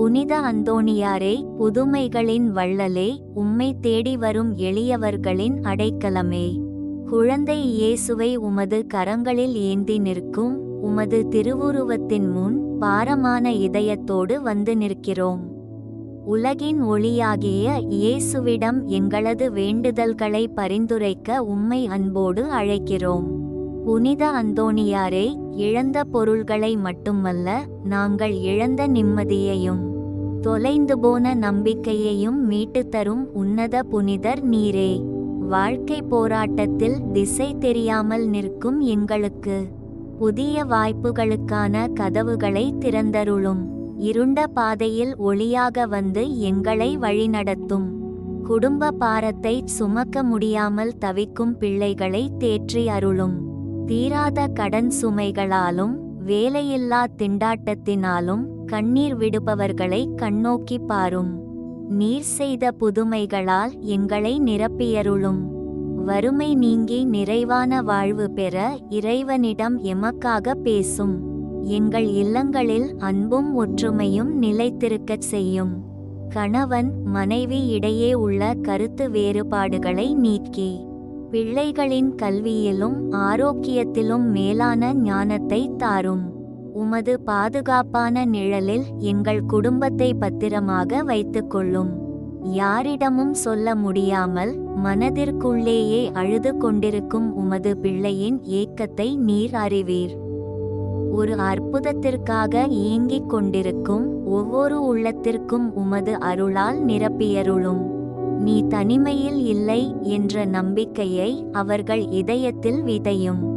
புனித அந்தோணியாரே புதுமைகளின் வள்ளலே உம்மை தேடி வரும் எளியவர்களின் அடைக்கலமே. குழந்தை இயேசுவை உமது கரங்களில் ஏந்தி நிற்கும் உமது திருவுருவத்தின் முன் பாரமான இதயத்தோடு வந்து நிற்கிறோம். உலகின் ஒளியாகிய இயேசுவிடம் எங்களது வேண்டுதல்களை பரிந்துரைக்க உம்மை அன்போடு அழைக்கிறோம். புனித அந்தோணியாரே இழந்த பொருள்களை மட்டுமல்ல நாங்கள் இழந்த நிம்மதியையும் தொலைந்து போன நம்பிக்கையையும் மீட்டுத் தரும் உன்னத புனிதர் நீரே. வாழ்க்கை போராட்டத்தில் திசை தெரியாமல் நிற்கும் எங்களுக்கு. புதிய வாய்ப்புகளுக்கான கதவுகளை திறந்தருளும். இருண்ட பாதையில் ஒளியாக வந்து எங்களை வழிநடத்தும். குடும்ப பாரத்தை சுமக்க முடியாமல் தவிக்கும் பிள்ளைகளை தேற்றி அருளும். தீராத கடன் சுமைகளாலும் வேலையில்லா திண்டாட்டத்தினாலும் கண்ணீர் விடுபவர்களை கண்ணோக்கி பாரும். நீர் செய்த புதுமைகளால் எங்களை நிரப்பியருளும். வறுமை நீங்கி நிறைவான வாழ்வு பெற இறைவனிடம் எமக்காக பேசும். எங்கள் இல்லங்களில் அன்பும் ஒற்றுமையும் நிலைத்திருக்கச் செய்யும். கணவன் மனைவி இடையே உள்ள கருத்து வேறுபாடுகளை நீக்கி. பிள்ளைகளின் கல்வியிலும் ஆரோக்கியத்திலும் மேலான ஞானத்தை தாரும். உமது பாதுகாப்பான நிழலில் எங்கள் குடும்பத்தை பத்திரமாக வைத்துக்கொள்ளும். யாரிடமும் சொல்ல முடியாமல் மனதிற்குள்ளேயே அழுது கொண்டிருக்கும் உமது பிள்ளையின் ஏக்கத்தை நீர் அறிவீர். ஒரு அற்புதத்திற்காக ஏங்கிக் கொண்டிருக்கும் ஒவ்வொரு உள்ளத்திற்கும் உமது அருளால் நிரப்பியருளும். நீ தனிமையில் இல்லை என்ற நம்பிக்கையை அவர்கள் இதயத்தில் விதையும்.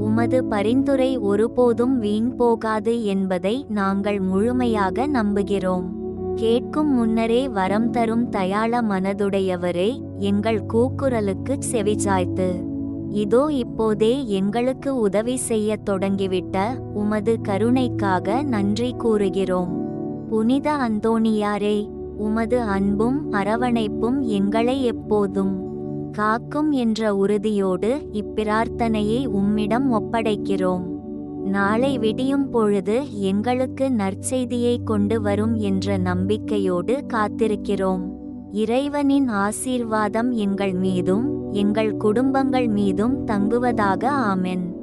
உமது பரிந்துரை ஒருபோதும் வீண் போகாது என்பதை நாங்கள் முழுமையாக நம்புகிறோம். கேட்கும் முன்னரே வரம் தரும் தயாள மனதுடையவரே எங்கள் கூக்குரலுக்கு செவிசாய்த்து இதோ இப்போதே எங்களுக்கு உதவி செய்யத் தொடங்கிவிட்ட உமது கருணைக்காக நன்றி கூறுகிறோம். புனித அந்தோணியாரே உமது அன்பும் அரவணைப்பும் எங்களை எப்போதும் காக்கும் என்ற உறுதியோடு இப்பிரார்த்தனையை உம்மிடம் ஒப்படைக்கிறோம். நாளை விடியும் பொழுது எங்களுக்கு நற்செய்தியை கொண்டு வரும் என்ற நம்பிக்கையோடு காத்திருக்கிறோம். இறைவனின் ஆசீர்வாதம் எங்கள் மீதும் எங்கள் குடும்பங்கள் மீதும் தங்குவதாக ஆமென்.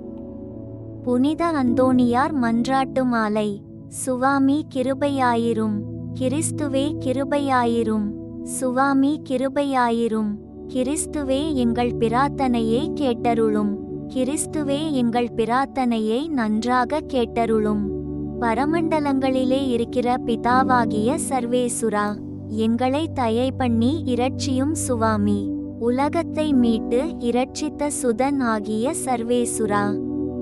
புனித அந்தோணியார் மன்றாட்டு மாலை. சுவாமி கிருபையாயிரும். கிறிஸ்துவே கிருபையாயிரும். சுவாமி கிருபையாயிரும். கிறிஸ்துவே எங்கள் பிரார்த்தனையை கேட்டருளும். கிறிஸ்துவே எங்கள் பிரார்த்தனையை நன்றாக கேட்டருளும். பரமண்டலங்களிலே இருக்கிற பிதாவாகிய சர்வேசுரா எங்களை தயை பண்ணி இரட்சியும் சுவாமி. உலகத்தை மீட்டு இரட்சித்த சுதன் ஆகிய சர்வேசுரா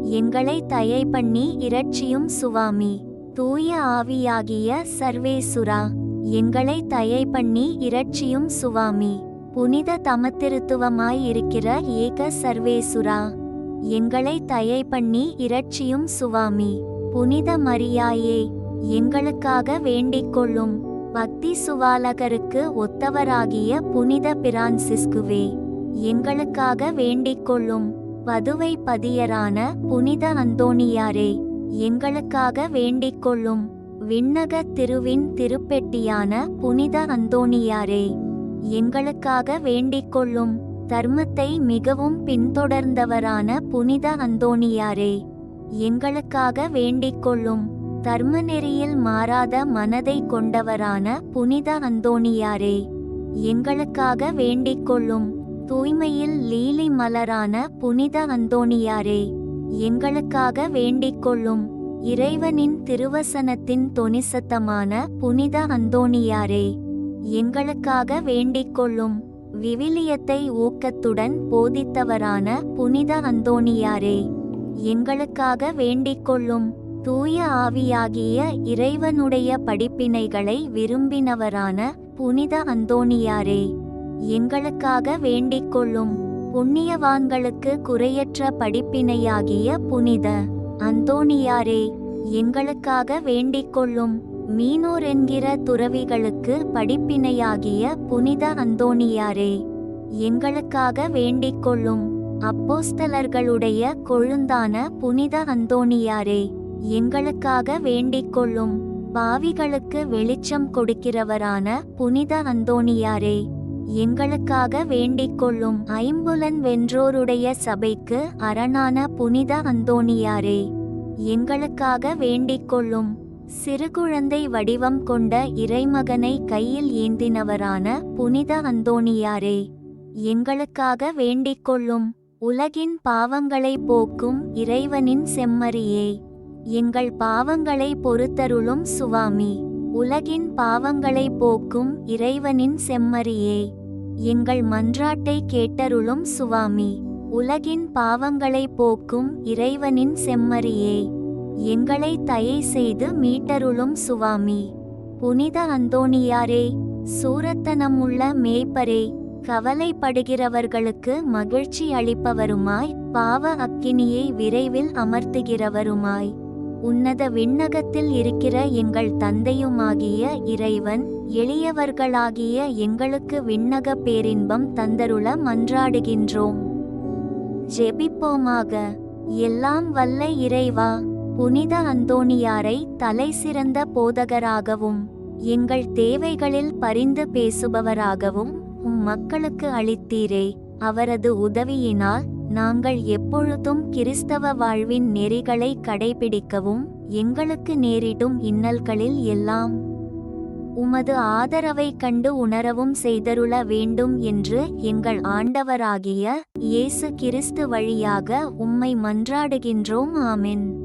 எங்களை தயை பண்ணி இரட்சியும் சுவாமி. தூய ஆவியாகிய சர்வேசுரா எங்களை தயை பண்ணி இரட்சியும் சுவாமி. புனித தமத்திருத்துவமாய் இருக்கிற ஏக சர்வேசுரா எங்களை தயை பண்ணி இரட்சியும் சுவாமி. புனித மரியாயே எங்களுக்காக வேண்டிக்கொள்ளும் பக்தி சுவாலகருக்கு ஒத்தவராகிய புனித பிரான்சிஸ்குவே எங்களுக்காக வேண்டிக்கொள்ளும் பதுவை பதியரான புனித அந்தோணியாரே எங்களுக்காக வேண்டிக்கொள்ளும் விண்ணக திருவின் திருப்பெட்டியான புனித அந்தோணியாரே. எங்களுக்காக வேண்டிக் கொள்ளும் தர்மத்தை மிகவும் பின்தொடர்ந்தவரான புனித அந்தோணியாரே எங்களுக்காக வேண்டிக் கொள்ளும் தர்ம நெறியில் மாறாத மனதை கொண்டவரான புனித அந்தோணியாரே எங்களுக்காக வேண்டிக் கொள்ளும் தூய்மையில் லீலி மலரான புனித அந்தோணியாரே எங்களுக்காக வேண்டிக் கொள்ளும் இறைவனின் திருவசனத்தின் தொனிசத்தமான புனித அந்தோணியாரே. எங்களுக்காக வேண்டிக் கொள்ளும் விவிலியத்தை ஊக்கத்துடன் போதித்தவரான புனித அந்தோணியாரே எங்களுக்காக வேண்டிக் கொள்ளும் தூய ஆவியாகிய இறைவனுடைய படிப்பினைகளை விரும்பினவரான புனித அந்தோணியாரே எங்களுக்காக வேண்டிக் கொள்ளும் புண்ணியவான்களுக்கு குறையற்ற படிப்பினையாகிய புனித அந்தோணியாரே எங்களுக்காக வேண்டிக் கொள்ளும் மீனோர் என்கிற துறவிகளுக்கு படிப்பினையாகிய புனித அந்தோணியாரே எங்களுக்காக வேண்டிக் கொள்ளும் அப்போஸ்தலர்களுடைய கொழுந்தான புனித அந்தோணியாரே எங்களுக்காக வேண்டிக் கொள்ளும் பாவிகளுக்கு வெளிச்சம் கொடுக்கிறவரான புனித அந்தோணியாரே எங்களுக்காக வேண்டிக் கொள்ளும் ஐம்புலன் வென்றோருடைய சபைக்கு அரணான புனித அந்தோணியாரே எங்களுக்காக வேண்டிக் கொள்ளும் சிறுகுழந்தை வடிவம் கொண்ட இறைமகனை கையில் ஏந்தினவரான புனித அந்தோணியாரே எங்களுக்காக வேண்டிக் கொள்ளும் உலகின் பாவங்களை போக்கும் இறைவனின் செம்மறியே எங்கள் பாவங்களை பொறுத்தருளும் சுவாமி உலகின் பாவங்களை போக்கும் இறைவனின் செம்மறியே எங்கள் மன்றாட்டை கேட்டருளும் சுவாமி உலகின் பாவங்களை போக்கும் இறைவனின் செம்மறியே. எங்களை தயை செய்து மீட்டருளும் சுவாமி. புனித அந்தோணியாரே சூரத்தனமுள்ள மேய்ப்பரே கவலைப்படுகிறவர்களுக்கு மகிழ்ச்சி அளிப்பவருமாய் பாவ அக்கினியை விரைவில் அமர்த்துகிறவருமாய். உன்னத விண்ணகத்தில் இருக்கிற எங்கள் தந்தையுமாகிய இறைவன் எளியவர்களாகிய எங்களுக்கு விண்ணக பேரின்பம் தந்தருள மன்றாடுகின்றோம். ஜெபிப்போமாக. எல்லாம் வல்ல இறைவா புனித அந்தோணியாரை தலை சிறந்த போதகராகவும் எங்கள் தேவைகளில் பரிந்து பேசுபவராகவும் உம் மக்களுக்கு அளித்தீரே. அவரது உதவியினால் நாங்கள் எப்பொழுதும் கிறிஸ்தவ வாழ்வின் நெறிகளை கடைபிடிக்கவும் எங்களுக்கு நேரிடும் இன்னல்களில் எல்லாம் உமது ஆதரவை கண்டு உணரவும் செய்தருள வேண்டும் என்று எங்கள் ஆண்டவராகிய இயேசு கிறிஸ்து வழியாக உம்மை மன்றாடுகின்றோம். ஆமென்.